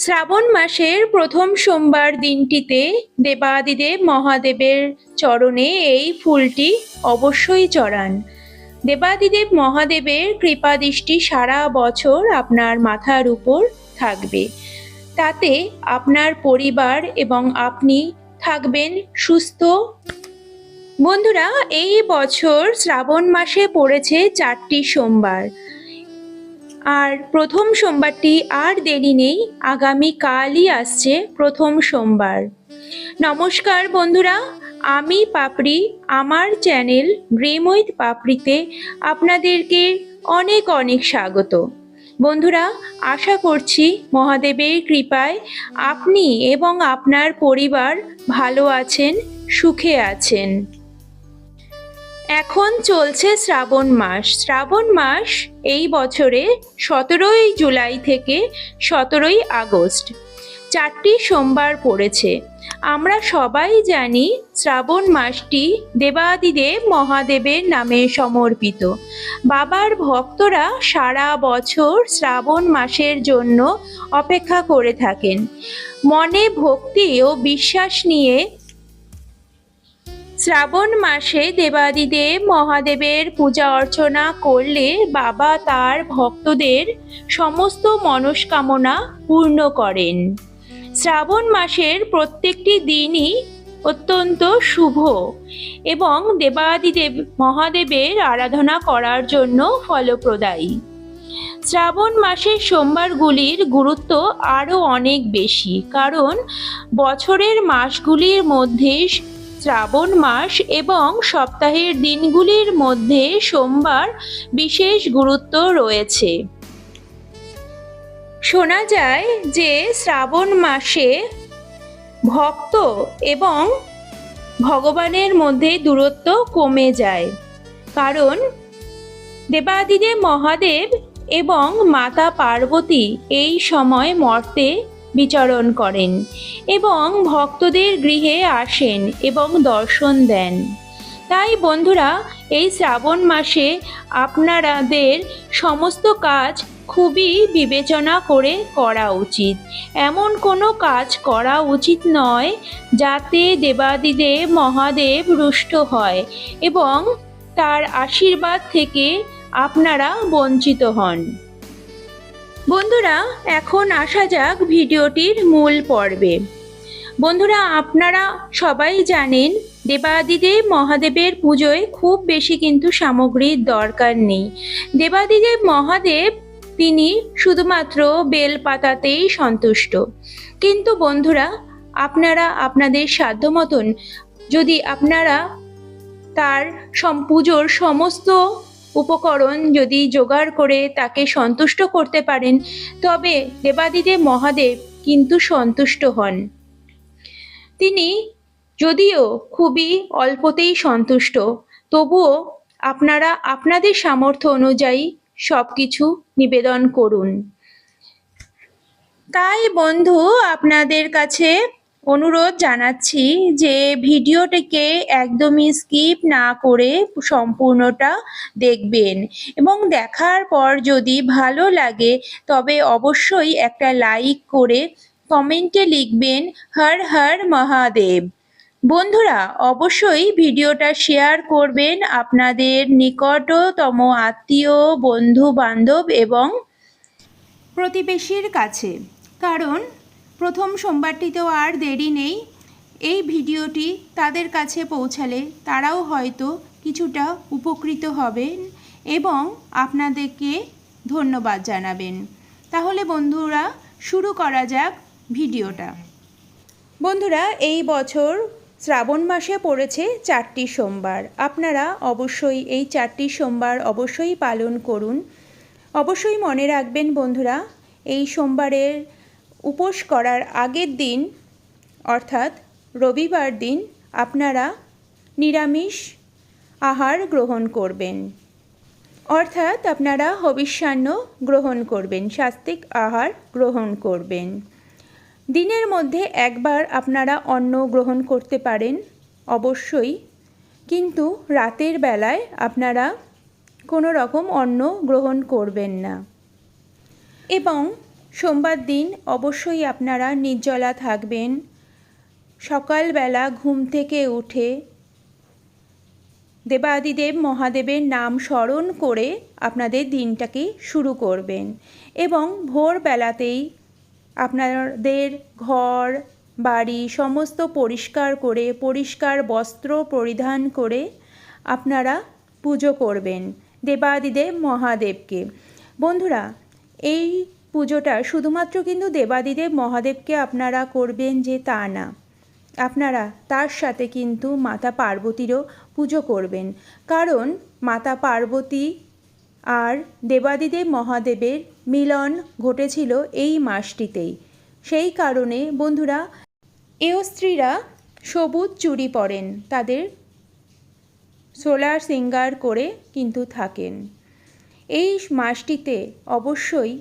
শ্রাবণ মাসের প্রথম সোমবার দিনটিতে দেবাদিদেব মহাদেবের চরণে এই ফুলটি অবশ্যই চড়ান। দেবাদিদেব মহাদেবের কৃপাদৃষ্টি সারা বছর আপনার মাথার উপর থাকবে। তাতে আপনার পরিবার এবং আপনি থাকবেন সুস্থ। বন্ধুরা, এই বছর শ্রাবণ মাসে পড়েছে চারটি সোমবার। আর প্রথম সোমবারটি আর দেরি নেই, আগামী কালই আসছে প্রথম সোমবার। নমস্কার বন্ধুরা, আমি পাপড়ি, আমার চ্যানেল ড্রিম উইথ পাপড়িতে আপনাদেরকে অনেক অনেক স্বাগত। বন্ধুরা, আশা করছি মহাদেবের কৃপায় আপনি এবং আপনার পরিবার ভালো আছেন, সুখে আছেন। এখন চলছে শ্রাবণ মাস। শ্রাবণ মাস এই বছরে সতেরোই জুলাই থেকে সতেরোই আগস্ট। চারটি সোমবার পড়েছে। আমরা সবাই জানি শ্রাবণ মাসটি দেবাদিদেব মহাদেবের নামে সমর্পিত। বাবার ভক্তরা সারা বছর শ্রাবণ মাসের জন্য অপেক্ষা করে থাকেন। মনে ভক্তি ও বিশ্বাস নিয়ে শ্রাবণ মাসে দেবাদিদেব মহাদেবের পূজা অর্চনা করলে বাবা তার ভক্তদের সমস্ত মনস্কামনা পূর্ণ করেন। শ্রাবণ মাসের প্রত্যেকটি দিনই অত্যন্ত শুভ এবং দেবাদিদেব মহাদেবের আরাধনা করার জন্য ফলপ্রদায়ী। শ্রাবণ মাসের সোমবারগুলির গুরুত্ব আরও অনেক বেশি, কারণ বছরের মাসগুলির মধ্যে শ্রাবণ মাস এবং সপ্তাহের দিনগুলির মধ্যে সোমবার বিশেষ গুরুত্ব রয়েছে। শোনা যায় যে শ্রাবণ মাসে ভক্ত এবং ভগবানের মধ্যে দূরত্ব কমে যায়। কারণ দেবাদিদেব মহাদেব এবং মাতা পার্বতী এই সময় মর্তে বিচরণ করেন এবং ভক্তদের গৃহে আসেন এবং দর্শন দেন। তাই বন্ধুরা, এই শ্রাবণ মাসে আপনাদের সমস্ত কাজ খুবই বিবেচনা করে করা উচিত। এমন কোনো কাজ করা উচিত নয় যাতে দেবাদিদেব মহাদেব রুষ্ট হয় এবং তার আশীর্বাদ থেকে আপনারা বঞ্চিত হন। বন্ধুরা, এখন আসা যাক ভিডিওটির মূল পর্বে। বন্ধুরা, আপনারা সবাই জানেন, দেবাদিদেব মহাদেবের পুজোয় খুব বেশি কিন্তু সামগ্রীর দরকার নেই। দেবাদিদেব মহাদেব, তিনি শুধুমাত্র বেল পাতাতেই সন্তুষ্ট। কিন্তু বন্ধুরা, আপনারা আপনাদের সাধ্য মতন যদি আপনারা তার পুজোর সমস্ত উপকরণ যদি জোগাড় করে তাকে সন্তুষ্ট করতে পারেন, তবে দেবাদিদেব মহাদেব কিন্তু সন্তুষ্ট হন। তিনি যদিও খুবই অল্পতেই সন্তুষ্ট, তবুও আপনারা আপনাদের সামর্থ্য অনুযায়ী সব কিছু নিবেদন করুন। তাই বন্ধু, আপনাদের কাছে অনুরোধ জানাচ্ছি যে ভিডিওটিকে একদমই স্কিপ না করে সম্পূর্ণটা দেখবেন এবং দেখার পর যদি ভালো লাগে, তবে অবশ্যই একটা লাইক করে কমেন্টে লিখবেন, হর হর মহাদেব। বন্ধুরা, অবশ্যই ভিডিওটা শেয়ার করবেন আপনাদের নিকটতম আত্মীয় বন্ধু বান্ধব এবং প্রতিবেশীর কাছে। কারণ প্রথম সোমবারটিতেও আর দেরি নেই। এই ভিডিওটি তাদের কাছে পৌঁছালে তারাও হয়তো কিছুটা উপকৃত হবেন এবং আপনাদেরকে ধন্যবাদ জানাবেন। তাহলে বন্ধুরা, শুরু করা যাক ভিডিওটা। বন্ধুরা, এই বছর শ্রাবণ মাসে পড়েছে চারটি সোমবার। আপনারা অবশ্যই এই চারটি সোমবার অবশ্যই পালন করুন। অবশ্যই মনে রাখবেন বন্ধুরা, এই সোমবারের উপোস করার আগের দিন, অর্থাৎ রবিবার দিন, আপনারা নিরামিষ আহার গ্রহণ করবেন। অর্থাৎ আপনারা হবিষ্যান্ন গ্রহণ করবেন, সাত্ত্বিক আহার গ্রহণ করবেন। দিনের মধ্যে একবার আপনারা অন্ন গ্রহণ করতে পারেন, অবশ্যই। কিন্তু রাতের বেলায় আপনারা কোনো রকম অন্ন গ্রহণ করবেন না। এবং সোমবার দিন অবশ্যই আপনারা নির্জলা থাকবেন। সকালবেলা ঘুম থেকে উঠে দেবাদিদেব মহাদেবের নাম স্মরণ করে আপনাদের দিনটাকে শুরু করবেন এবং ভোরবেলাতেই আপনাদের ঘর, বাড়ি সমস্ত পরিষ্কার করে, পরিষ্কার বস্ত্র পরিধান করে আপনারা পুজো করবেন দেবাদিদেব মহাদেবকে। বন্ধুরা, এই পুজোটা শুধুমাত্র কিন্তু দেবাদিদেব মহাদেবকে আপনারা করবেন যে তা না। আপনারা তার সাথে কিন্তু মাতা পার্বতীরও পুজো করবেন। কারণ মাতা পার্বতী আর দেবাদিদেব মহাদেবের মিলন ঘটেছিল এই মাসটিতেই। সেই কারণে বন্ধুরা, এও স্ত্রীরা সবুজ চুড়ি পরেন, তাদের সোলার সিঙ্গার করে কিন্তু থাকেন। এই মাসটিতে অবশ্যই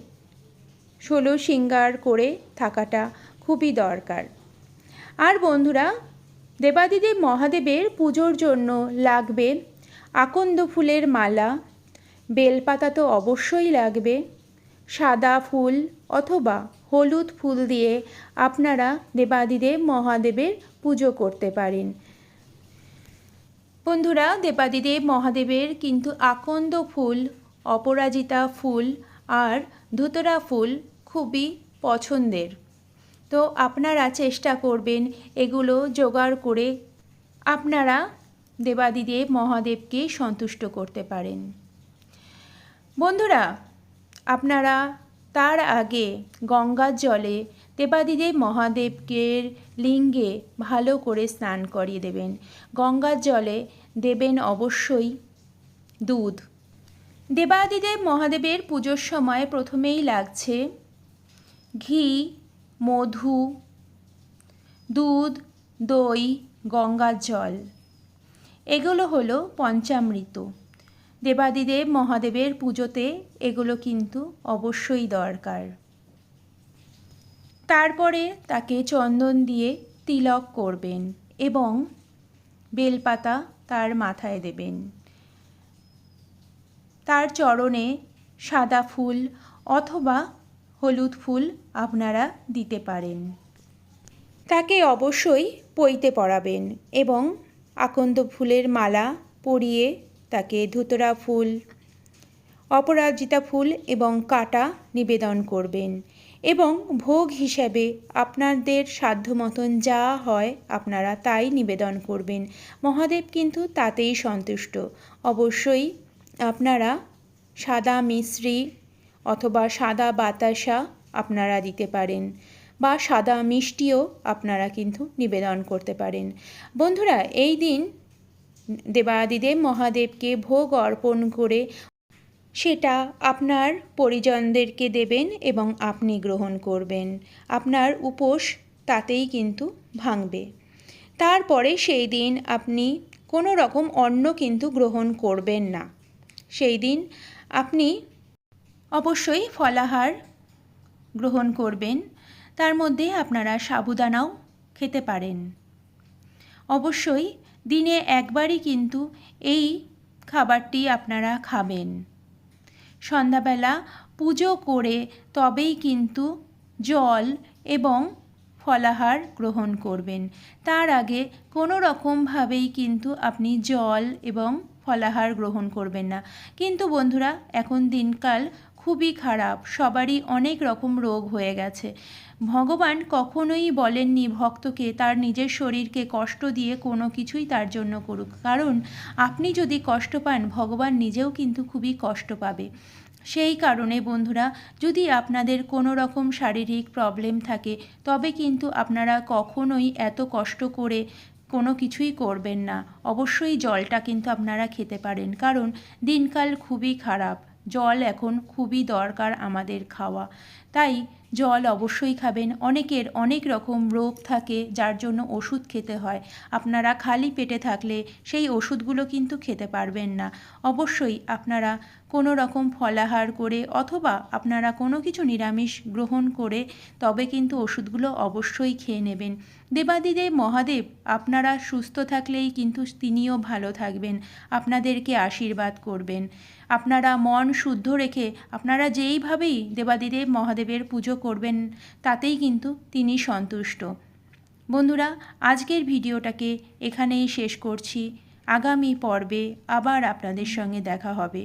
ষোলো সিঙ্গার করে থাকাটা খুবই দরকার। আর বন্ধুরা, দেবাদিদেব মহাদেবের পুজোর জন্য লাগবে আকন্দ ফুলের মালা, বেলপাতা তো অবশ্যই লাগবে, সাদা ফুল অথবা হলুদ ফুল দিয়ে আপনারা দেবাদিদেব মহাদেবের পুজো করতে পারেন। বন্ধুরা, দেবাদিদেব মহাদেবের কিন্তু আকন্দ ফুল, অপরাজিতা ফুল আর ধুতরা ফুল খুবই পছন্দের। তো আপনারা চেষ্টা করবেন এগুলো জোগাড় করে আপনারা দেবাদিদেব মহাদেবকে সন্তুষ্ট করতে পারেন। বন্ধুরা, আপনারা তার আগে গঙ্গার জলে দেবাদিদেব মহাদেবকে লিঙ্গে ভালো করে স্নান করিয়ে দেবেন। গঙ্গার জলে দেবেন অবশ্যই দুধ। দেবাদিদেব মহাদেবের পুজোর সময় প্রথমেই লাগছে ঘি, মধু, দুধ, দই, গঙ্গার জল। এগুলো হলো পঞ্চামৃত। দেবাদিদেব মহাদেবের পুজোতে এগুলো কিন্তু অবশ্যই দরকার। তারপরে তাকে চন্দন দিয়ে তিলক করবেন এবং বেলপাতা তার মাথায় দেবেন। তার চরণে সাদা ফুল অথবা হলুদ ফুল আপনারা দিতে পারেন। তাকে অবশ্যই পইতে পড়াবেন এবং আকন্দ ফুলের মালা পরিয়ে তাকে ধুতরা ফুল, অপরাজিতা ফুল এবং কাটা নিবেদন করবেন এবং ভোগ হিসাবে আপনাদের সাধ্য মতন যা হয় আপনারা তাই নিবেদন করবেন। মহাদেব কিন্তু তাতেই সন্তুষ্ট। অবশ্যই আপনারা সাদা মিশ্রি অথবা সাদা বাতাসা আপনারা দিতে পারেন বা সাদা মিষ্টিও আপনারা কিন্তু নিবেদন করতে পারেন। বন্ধুরা, এই দিন দেবাদিদেব মহাদেবকে ভোগ অর্পণ করে সেটা আপনার পরিজনদেরকে দেবেন এবং আপনি গ্রহণ করবেন। আপনার উপোস তাতেই কিন্তু ভাঙবে। তারপরে সেই দিন আপনি কোনো রকম অন্ন কিন্তু গ্রহণ করবেন না। সেই দিন আপনি অবশ্যই ফলাহার গ্রহণ করবেন। তার মধ্যে আপনারা সাবুদানাও খেতে পারেন। অবশ্যই দিনে একবারই কিন্তু এই খাবারটি আপনারা খাবেন। সন্ধ্যাবেলা পুজো করে তবেই কিন্তু জল এবং ফলাহার গ্রহণ করবেন। তার আগে কোনো রকমভাবেই কিন্তু আপনি জল এবং ফলাহার গ্রহণ করবেন না। কিন্তু বন্ধুরা, এখন দিনকাল খুবই খারাপ। সবারই অনেক রকম রোগ হয়ে গেছে। ভগবান কখনোই বলেননি ভক্তকে তার নিজের শরীরকে কষ্ট দিয়ে কোনো কিছুই তার জন্য করুক। কারণ আপনি যদি কষ্ট পান, ভগবান নিজেও কিন্তু খুবই কষ্ট পাবে। সেই কারণে বন্ধুরা, যদি আপনাদের কোনো রকম শারীরিক প্রবলেম থাকে, তবে কিন্তু আপনারা কখনোই এত কষ্ট করে কোনো কিছুই করবেন না। অবশ্যই জলটা কিন্তু আপনারা খেতে পারেন। কারণ দিনকাল খুবই খারাপ। জল এখন খুবই দরকার আমাদের খাওয়া। তাই জল অবশ্যই খাবেন। অনেকের অনেক রকম রোগ থাকে যার জন্য ওষুধ খেতে হয়। আপনারা খালি পেটে থাকলে সেই ওষুধগুলো কিন্তু খেতে পারবেন না। অবশ্যই আপনারা কোনো রকম ফলাহার করে অথবা আপনারা কোনো কিছু নিরামিষ গ্রহণ করে তবে কিন্তু ওষুধগুলো অবশ্যই খেয়ে নেবেন। দেবাদিদেব মহাদেব, আপনারা সুস্থ থাকলেই কিন্তু তিনিও ভালো থাকবেন, আপনাদেরকে আশীর্বাদ করবেন। আপনারা মন শুদ্ধ রেখে, আপনারা যেইভাবেই দেবাদিদেব মহাদেবের পুজো করবেন, তাতেই কিন্তু তিনি সন্তুষ্ট। বন্ধুরা, আজকের ভিডিওটাকে এখানেই শেষ করছি। আগামী পর্বে আবার আপনাদের সঙ্গে দেখা হবে।